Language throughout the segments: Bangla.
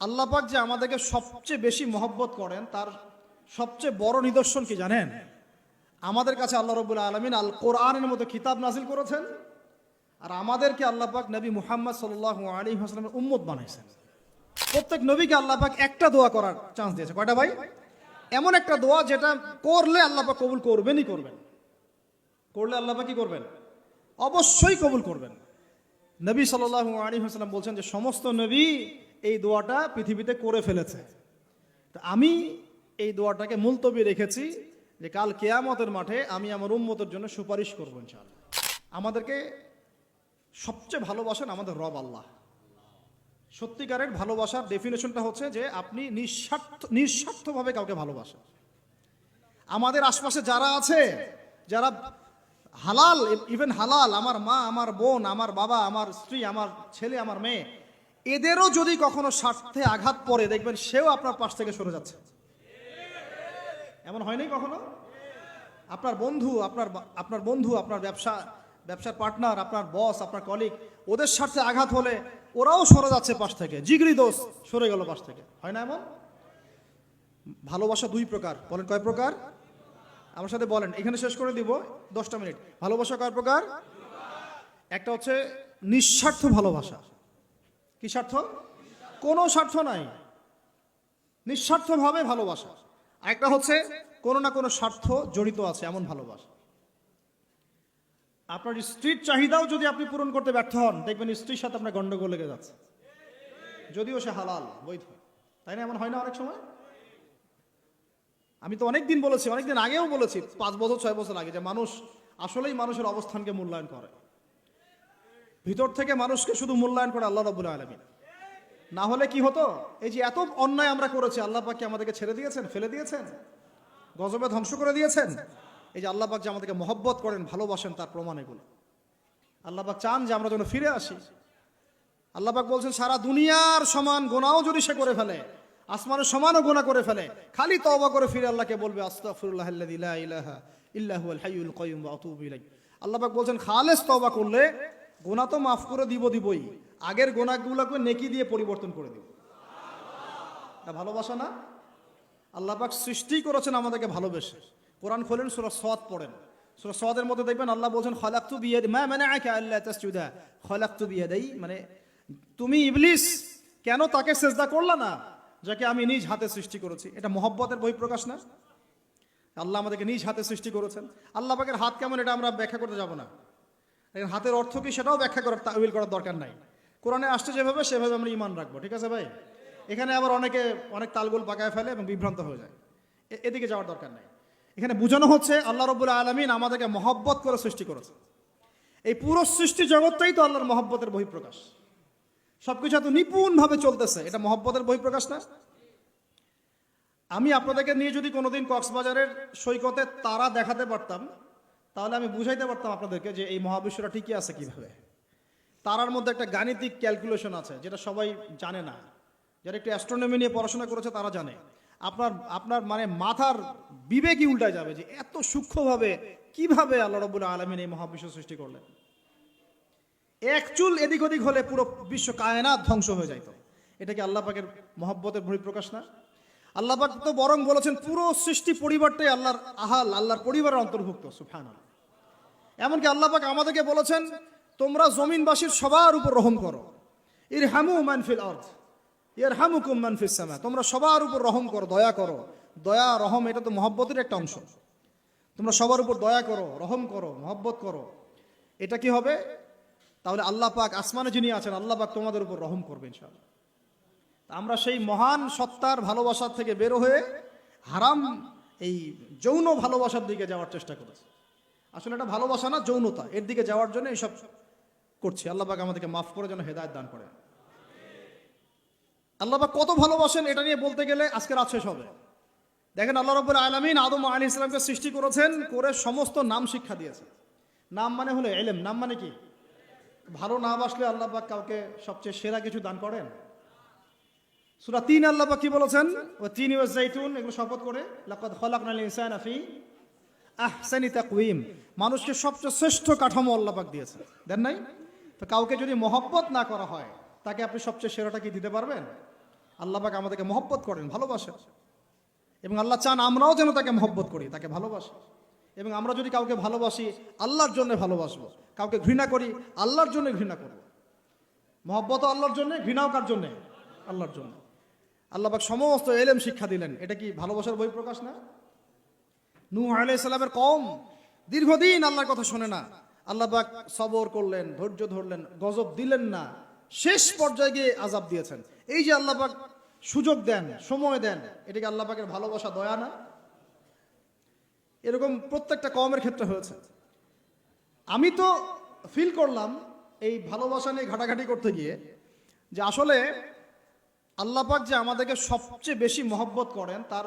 আল্লাহ পাক যে আমাদেরকে সবচেয়ে বেশি মহব্বত করেন, তার সবচেয়ে বড় নিদর্শন কি জানেন? আমাদের কাছে আল্লাহ রবুল্লা আলমিন আল কোরআনের মতো কিতাব নাজিল করেছেন আর আমাদেরকে আল্লাহ পাক নবী মুহাম্মদ সাল্লাহ আলী হাসলামের উম্মত বানাইছেন। প্রত্যেক নবীকে আল্লাহ পাক একটা দোয়া করার চান্স দিয়েছে। কয়টা ভাই? এমন একটা দোয়া যেটা করলে আল্লাহ পাক কবুল করবেনই করবেন। করলে আল্লাহ পাক কি করবেন? অবশ্যই কবুল করবেন। নবী সাল্লাহ আলী হাসলাম বলছেন যে, সমস্ত নবী এই দোয়াটা পৃথিবীতে করে ফেলেছে। তা আমি এই দোয়াটাকে মুলতবি রেখেছি যে কাল কেয়ামতের মাঠে আমি আমার উম্মতের জন্য সুপারিশ করব ইনশাআল্লাহ। আমাদেরকে সবচেয়ে ভালোবাসেন আমাদের রব আল্লাহ। সত্যিকারের ভালোবাসার ডেফিনেশনটা হচ্ছে যে আপনি নিঃস্বার্থ নিঃস্বার্থভাবে কাউকে ভালোবাসেন। আমাদের আশপাশে যারা আছে, যারা হালাল ইভেন হালাল, আমার মা, আমার বোন, আমার বাবা, আমার স্ত্রী, আমার ছেলে, আমার মেয়ে এদেরও যদি কখনো স্বার্থে আঘাত পড়ে, দেখবেন সেও আপনার পাশ থেকে সরে যাচ্ছে। এমন হয়নি কখনো? আপনার বন্ধু, আপনার আপনার বন্ধু, আপনার ব্যবসা, ব্যবসার পার্টনার, আপনার বস, আপনার কলিগ, ওদের স্বার্থে আঘাত হলে ওরাও সরে যাচ্ছে পাশ থেকে। জিগরি দোষ সরে গেল পাশ থেকে। হয় না এমন? ভালোবাসা দুই প্রকার। বলেন কয় প্রকার? আমার সাথে বলেন, এখানে শেষ করে দিব, দশটা মিনিট। ভালোবাসা কয় প্রকার? একটা হচ্ছে নিঃস্বার্থ ভালোবাসা। কি স্বার্থ? কোনো স্বার্থ নাই। নিঃস্বার্থভাবে ভালোবাসা। একটা হচ্ছে, কোনো না কোনো স্বার্থ জড়িত আছে, এমন ভালোবাসা। আপনার স্ত্রীর চাহিদাও যদি আপনি পূরণ করতে ব্যর্থ হন, দেখবেন স্ত্রীর সাথে আপনার গন্ডগোল লেগে যাচ্ছে। যদিও সে হালাল, বৈধ। তাই না, এমন হয় না অনেক সময়? আমি তো অনেক দিন বলেছি অনেক দিন আগেও বলেছি, পাঁচ বছর, ছয় বছর আগে, যে মানুষ আসলেই মানুষের অবস্থানকে মূল্যায়ন করে। ভিতর থেকে মানুষকে শুধু মূল্যায়ন করে আল্লাহ রবুল্লা আলমিন। না হলে কি হতো? এই যে এত অন্যায় আমরা করেছি, আল্লাহ পাক কি আমাদেরকে ছেড়ে দিয়েছেন, ফেলে দিয়েছেন? গজবে ধ্বংস করে দিয়েছেন? এই যে আল্লাহ পাক যে আমাদেরকে মহব্বত করেন, ভালোবাসেন তার প্রমাণ এগুলো। আল্লাহ পাক চান যে আমরা যেন ফিরে আসি। আল্লাহ পাক বলছেন, সারা দুনিয়ার সমান গোনাও যদি সে করে ফেলে, আসমানের সমানও গোনা করে ফেলে, খালি তওবা করে ফিরে আল্লাহকে বলবে, আস্তাগফিরুল্লাহ ইলাহা ইল্লা হুয়াল হাইয়ুল কাইয়ুম ওয়া আতুবু ইলাইহি। আল্লাহ পাক বলছেন, খালেস তওবা করলে গোনা তো মাফ করে দিব দিবই। আগের গোনাগুলোকে নেকি দিয়ে পরিবর্তন করে দিব। এটা ভালোবাসা না? আল্লাহ পাক সৃষ্টি করেছেন আমাদেরকে ভালোবেসে। কোরআন খোলেন, সুরা সওয়াদ পড়েন। সুরা সদের মধ্যে দেখবেন আল্লাহ বলছেন, খালাকতু বিয়াদ মা মানাআকা আল্লা তাসজুদা। খালাকতু বিয়াদাই মানে তুমি ইবলিস, কেন তাকে সেজদা করলা না, যাকে আমি নিজ হাতে সৃষ্টি করেছি? এটা মহব্বতের বহিঃপ্রকাশ না? আল্লাহ আমাদেরকে নিজ হাতে সৃষ্টি করেছেন। আল্লাহ পাকের হাত কেমন, এটা আমরা ব্যাখ্যা করতে যাব না। হাতের অর্থ কি সেটাও ব্যাখ্যা করার তাউইল করার দরকার নাই। কোরআনে আসছে যেভাবে, সেভাবে আমরা ইমান রাখব, ঠিক আছে ভাই? এখানে আবার অনেকে অনেক তালগোল পাকায় ফেলে এবং বিভ্রান্ত হয়ে যায়। এদিকে যাওয়ার দরকার নাই। এখানে বোঝানো হচ্ছে আল্লাহ রবুল্লা আলমিন আমাদেরকে মহব্বত করে সৃষ্টি করেছে। এই পুরো সৃষ্টি জগৎটাই তো আল্লাহর মহব্বতের বহিঃপ্রকাশ। সবকিছু এত নিপুণভাবে চলতেছে, এটা মহব্বতের বহিঃপ্রকাশ না? আমি আপনাদেরকে নিয়ে যদি কোনোদিন কক্সবাজারের সৈকতে তারা দেখাতে পারতাম তাহলে আমি বুঝাইতে পারতাম আপনাদেরকে যে এই মহাবিশ্বটা ঠিকই আছে কীভাবে। তারার মধ্যে একটা গাণিতিক ক্যালকুলেশন আছে, যেটা সবাই জানে না। যারা একটু অ্যাস্ট্রোনমি নিয়ে পড়াশোনা করেছে তারা জানে। আপনার আপনার মানে মাথার বিবেকই উল্টায় যাবে যে এত সূক্ষ্মভাবে কীভাবে আল্লাহ রবুল্লা আলমিন এই মহাবিশ্ব সৃষ্টি করলেন। এক চুল এদিক ওদিক হলে পুরো বিশ্ব কায়নাত ধ্বংস হয়ে যাইত। এটা কি আল্লাহ পাকের মহব্বতের বহিঃপ্রকাশ না? আল্লাহ পাক তো বরং বলেছেন, পুরো সৃষ্টি পরিবারটাই আল্লাহর আহাল, আল্লাহর পরিবারের অন্তর্ভুক্ত সুফান এমনকি আল্লাহ পাক আমাদেরকে বলেছেন, তোমরা জমিনবাসীর সবার উপর রহম করো। ইর হামু মানফিল অর্থ ইর হামুকুম মানফিস সামা। তোমরা সবার উপর রহম করো, দয়া করো। দয়া, রহম, এটা তো মহব্বতের একটা অংশ। তোমরা সবার উপর দয়া করো, রহম করো, মহব্বত করো। এটা কি হবে? তাহলে আল্লাহ পাক আসমানে যিনি আছেন, আল্লাহ পাক তোমাদের উপর রহম করবে ইনশাআল্লাহ। তা আমরা সেই মহান সত্তার ভালোবাসার থেকে বের হয়ে হারাম, এই যৌন ভালোবাসার দিকে যাওয়ার চেষ্টা করেছি। আসলে এটা ভালোবাসা না, যৌনতা। এর দিকে যাওয়ার জন্য এইসব করছি। আল্লাহ পাক আমাদেরকে মাফ করে যেন হেদায়ত দান করে আল্লাহ কত ভালোবাসেন এটা নিয়ে বলতে গেলে আজকে রাত শেষ হবে। দেখেন আল্লাহ রব্বুল আলমিন আদম আলী ইসলামকে সৃষ্টি করেছেন, করে সমস্ত নাম শিক্ষা দিয়েছে। নাম মানে হলো এলেম নাম মানে কি? ভালো না বাসলে আল্লাহ পাক কাউকে সবচেয়ে সেরা কিছু দান করেন? সুরা তিন আল্লাহ পাক কি বলেছেন? ও তিন জাইতুন, এগুলো শপথ করে, লাকাদ খলাকনাল ইনসানা ফি আহসানি তাকওয়িম, মানুষকে সবচেয়ে শ্রেষ্ঠ কাঠামো আল্লাহ পাক দিয়েছে দেন নাই? তো কাউকে যদি মহব্বত না করা হয়, তাকে আপনি সবচেয়ে সেরাটা কি দিতে পারবেন? আল্লাহ পাক আমাদেরকে মহব্বত করেন, ভালোবাসেন। এবং আল্লাহ চান আমরাও যেন তাকে মহব্বত করি, তাকে ভালোবাসি। এবং আমরা যদি কাউকে ভালোবাসি, আল্লাহর জন্য ভালোবাসবো। কাউকে ঘৃণা করি, আল্লাহর জন্য ঘৃণা করব। মহব্বত আল্লাহর জন্য, ঘৃণাও কার জন্যে? আল্লাহর জন্য। আল্লাহবাক সমস্ত এলেম শিক্ষা দিলেন। এটা কি ভালোবাসার বই প্রকাশ না? নূহ আলাইহিস সালামের কম দীর্ঘদিন আল্লাহর কথা শোনে না। আল্লাহ সবর করলেন, ধৈর্য ধরলেন, গজব দিলেন না। শেষ পর্যায়ে গিয়ে আজাব দিয়েছেন। এই যে আল্লাপাক সুযোগ দেন, সময় দেন, এটাকে আল্লাহ পাকের ভালোবাসা, দয়া না? এরকম প্রত্যেকটা কমের ক্ষেত্রে হয়েছে। আমি তো ফিল করলাম এই ভালোবাসা নিয়ে ঘাটাঘাটি করতে গিয়ে যে আসলে আল্লাহ পাক যে আমাদেরকে সবচেয়ে বেশি মহব্বত করেন, তার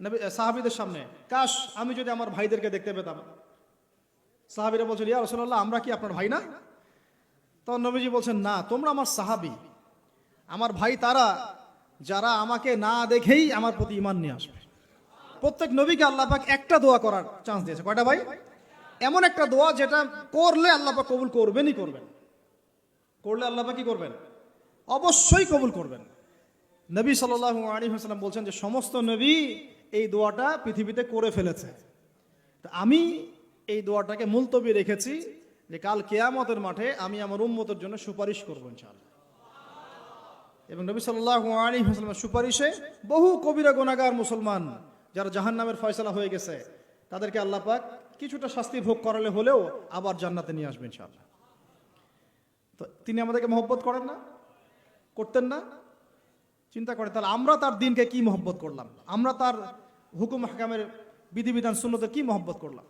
নবী সাহাবিদের সামনে, কাশ, আমি যদি আমার ভাইদেরকে দেখতে পেতাম। সাহাবিরা বলছেন, ইয়া রসল্লাহ আমরা কি আপনার ভাই না? তখন নবীজি বলছেন, না, তোমরা আমার সাহাবি। আমার ভাই তারা, যারা আমাকে না দেখেই আমার প্রতি ইমান নিয়ে আসবে। প্রত্যেক নবীকে আল্লাহ পাক একটা দোয়া করার চান্স দিয়েছে। কয়টা ভাই? এমন একটা দোয়া যেটা করলে আল্লাহ পাক কবুল করবেনই করবেন। করলে আল্লাহ পাক কি করবেন? অবশ্যই কবুল করবেন। নবী সাল্লাল্লাহু আলী হাসলাম বলছেন যে, সমস্ত নবী এই দোয়াটা পৃথিবীতে করে ফেলেছে। আমি এই দোয়াটাকে মুলতবি রেখেছি যে কাল কেয়ামতের মাঠে আমি আমার উম্মতের জন্য সুপারিশ করব ইনশাআল্লাহ। এবং নবী সাল্লাল্লাহু আলী হাসলামের সুপারিশে বহু কবিরা গোনাগার মুসলমান যারা জাহান নামের ফয়সলা হয়ে গেছে, তাদেরকে আল্লাহ পাক কিছুটা শাস্তি ভোগ করালে হলেও আবার জান্নাতে নিয়ে আসবেন ইনশাআল্লাহ। তো তিনি আমাদেরকে মহব্বত করেন না? করতেন না? চিন্তা করে তাহলে আমরা তার দিনকে কি মহব্বত করলাম? আমরা তার হুকুম হাকামের বিধিবিধান শূন্যতে কি মহব্বত করলাম?